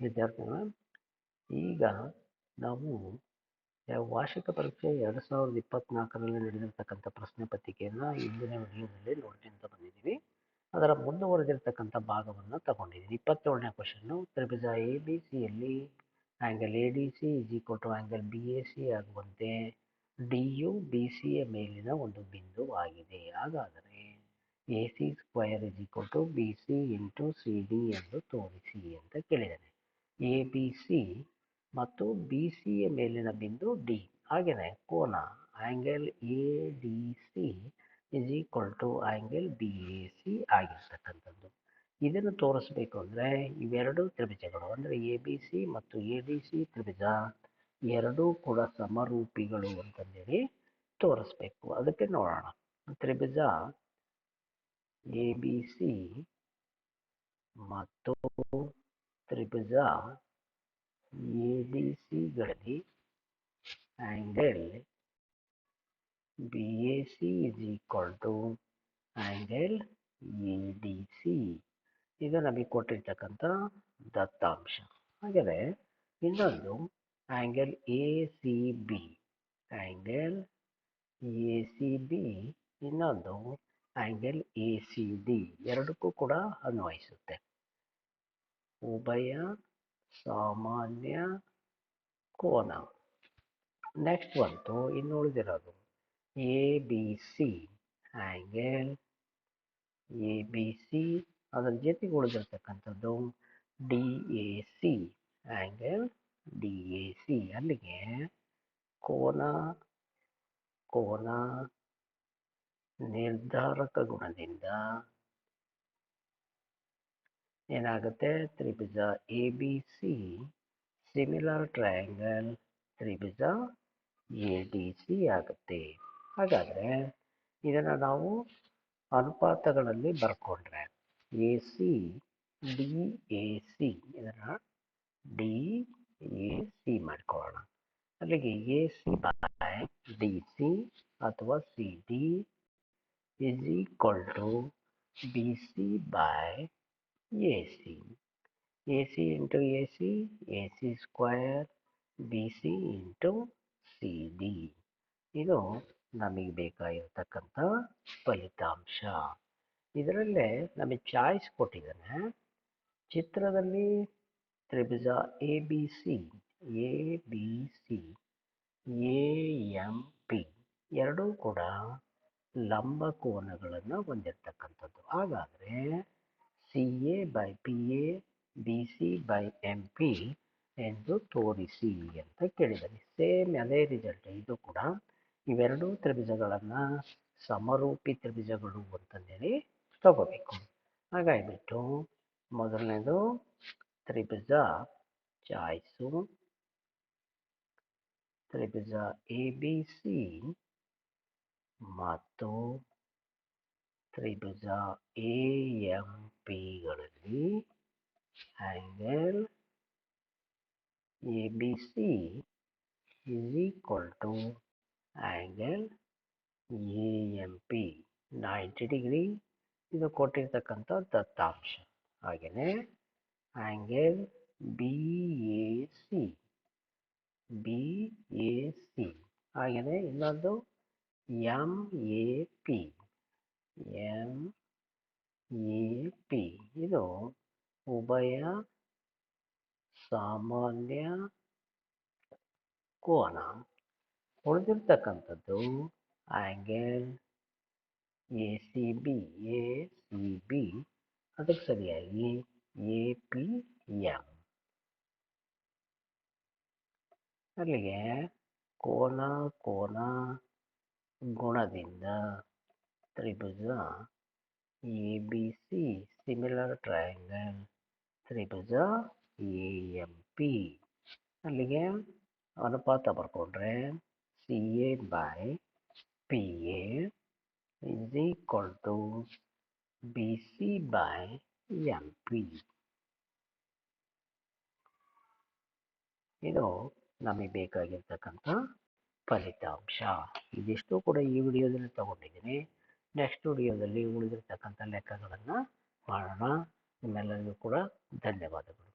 ವಿದ್ಯಾರ್ಥಿಗಳ, ಈಗ ನಾವು ವಾರ್ಷಿಕ ಪರೀಕ್ಷೆ ಎರಡು ಸಾವಿರದ ಇಪ್ಪತ್ನಾಲ್ಕರಲ್ಲಿ ನಡೆದಿರ್ತಕ್ಕಂಥ ಪ್ರಶ್ನೆ ಪತ್ರಿಕೆಯನ್ನು ಇಂದಿನ ವಿಡಿಯೋದಲ್ಲಿ ನೋಡ್ಕೊಂತ ಬಂದಿದ್ದೀವಿ. ಅದರ ಮುಂದುವರೆದಿರ್ತಕ್ಕಂಥ ಭಾಗವನ್ನು ತಗೊಂಡಿದ್ದೀವಿ ಇಪ್ಪತ್ತೇಳನೇ ಕ್ವಶನ್ನು ತ್ರಿಭುಜ ಎ ಬಿ ಸಿಯಲ್ಲಿ angle A D C is equal to angle B A C ಆಗುವಂತೆ ಡಿ ಯು ಬಿ ಸಿಯ ಮೇಲಿನ ಒಂದು ಬಿಂದು ಆಗಿದೆ ಹಾಗಾದರೆ A C square is equal to B C into C D ಎಂದು ತೋರಿಸಿ ಅಂತ ಕೇಳಿದ್ದಾನೆ. ಎ ಬಿ ಸಿ ಮತ್ತು ಬಿ ಸಿಯ ಮೇಲಿನ ಬಿಂದು ಡಿ ಹಾಗೆಯೇ ಕೋನ angle A D C is equal to angle B A C ಆಗಿರ್ತಕ್ಕಂಥದ್ದು. ಇದನ್ನು ತೋರಿಸ್ಬೇಕು ಅಂದರೆ ಇವೆರಡು ತ್ರಿಭುಜಗಳು, ಅಂದರೆ ಎ ಬಿ ಸಿ ಮತ್ತು ಎ ಡಿ ಸಿ ತ್ರಿಭುಜ ಎರಡೂ ಕೂಡ ಸಮರೂಪಿಗಳು ಅಂತಂದೇಳಿ ತೋರಿಸ್ಬೇಕು. ಅದಕ್ಕೆ ನೋಡೋಣ. ತ್ರಿಭುಜ ಎ ಬಿ ಸಿ ಮತ್ತು ತ್ರಿಭುಜ A D ಸಿಗಳಲ್ಲಿ angle B A C is equal to angle A D C ಇದು ನಮಗೆ ಕೊಟ್ಟಿರ್ತಕ್ಕಂಥ ದತ್ತಾಂಶ. ಹಾಗೆ ಇನ್ನೊಂದು angle A C B angle A C B ಇನ್ನೊಂದು ಆ್ಯಂಗಲ್ ಎ ಸಿ ಡಿ ಎರಡಕ್ಕೂ ಕೂಡ ಅನ್ವಯಿಸುತ್ತೆ. ಉಭಯ ಸಾಮಾನ್ಯ ಕೋನ. ನೆಕ್ಸ್ಟ್ ಬಂತು, ಇನ್ನು ಉಳಿದಿರೋದು. A B C angle A B C ಅದರ ಜೊತೆಗೆ ಉಳಿದಿರ್ತಕ್ಕಂಥದ್ದು D A C angle D A C ಅಲ್ಲಿಗೆ ಕೋನ ಕೋನ ನಿರ್ಧಾರಕ ಗುಣದಿಂದ ಏನಾಗುತ್ತೆ? ತ್ರಿಭುಜ A B C similar triangle Tribhuja A D C ಆಗುತ್ತೆ. ಹಾಗಾದರೆ ಇದನ್ನು ನಾವು ಅನುಪಾತಗಳಲ್ಲಿ ಬರ್ಕೊಂಡ್ರೆ A C D A C ಇದನ್ನು ಡಿ ಎ ಸಿ ಮಾಡ್ಕೊಳ್ಳೋಣ. ಅಲ್ಲಿಗೆ A C by D C ಅಥವಾ C D is equal to B C by A AC into AC, AC square BC into C D ಇದು ನಮಗೆ ಬೇಕಾಗಿರ್ತಕ್ಕಂಥ ಫಲಿತಾಂಶ. ಇದರಲ್ಲೇ ನಮಗೆ ಚಾಯ್ಸ್ ಕೊಟ್ಟಿದ್ದಾನೆ. ಚಿತ್ರದಲ್ಲಿ ತ್ರಿಭುಜ A B C A B C A M P ಎರಡೂ ಕೂಡ ಲಂಬ ಕೋನಗಳನ್ನು ಹೊಂದಿರತಕ್ಕಂಥದ್ದು. ಹಾಗಾದರೆ A by B C by M P ಎಂದು ತೋರಿಸಿ ಅಂತ ಕೇಳಿದರೆ ಸೇಮ್ ಅದೇ ರಿಸಲ್ಟ್ ಇದು ಕೂಡ. ಇವೆರಡೂ ತ್ರಿಭುಜಗಳನ್ನು ಸಮರೂಪಿ ತ್ರಿಭುಜಗಳು ಅಂತಂದೇಳಿ ತಗೋಬೇಕು. ಹಾಗಾಗಿಬಿಟ್ಟು ಮೊದಲನೇದು ತ್ರಿಭುಜ ಚಾಯ್ಸು. ತ್ರಿಭುಜ ಎ, ಬಿ, ಸಿ ಮತ್ತು ತ್ರಿಭುಜ A, M ಪಿಗಳಲ್ಲಿ is equal to angle A M P ninety degree ಇದು ಕೊಟ್ಟಿರ್ತಕ್ಕಂಥ ದತ್ತಾಂಶ. ಹಾಗೆಯೇ angle B A C B A C ಹಾಗೆಯೇ ಇನ್ನೊಂದು M A P M A P ಇದು ಉಭಯ ಸಾಮಾನ್ಯ ಕೋನ ಉಳಿದಿರ್ತಕ್ಕಂಥದ್ದು angle A C B A C B ಅದಕ್ಕೆ ಸರಿಯಾಗಿ ಎ ಪಿ ಎಂ ಅಲ್ಲಿಗೆ ಕೋನ ಕೋನ ಗುಣದಿಂದ ತ್ರಿಭುಜ A B C similar triangle Tribhuja A M P ಅಲ್ಲಿಗೆ ಅನುಪಾತ ಬರ್ಕೊಂಡ್ರೆ C A by P A is equal to B C by M P ಇದು ನಮಗೆ ಬೇಕಾಗಿರ್ತಕ್ಕಂಥ ಫಲಿತಾಂಶ ಇದಿಷ್ಟು ಕೂಡ ಈ ವಿಡಿಯೋದಲ್ಲಿ ತಗೊಂಡಿದ್ದೀನಿ ನೆಕ್ಸ್ಟ್ ವಿಡಿಯೋದಲ್ಲಿ ಉಳಿದಿರ್ತಕ್ಕಂಥ ಲೆಕ್ಕಗಳನ್ನು ಮಾಡೋಣ. ನಿಮ್ಮೆಲ್ಲರಿಗೂ ಕೂಡ ಧನ್ಯವಾದಗಳು.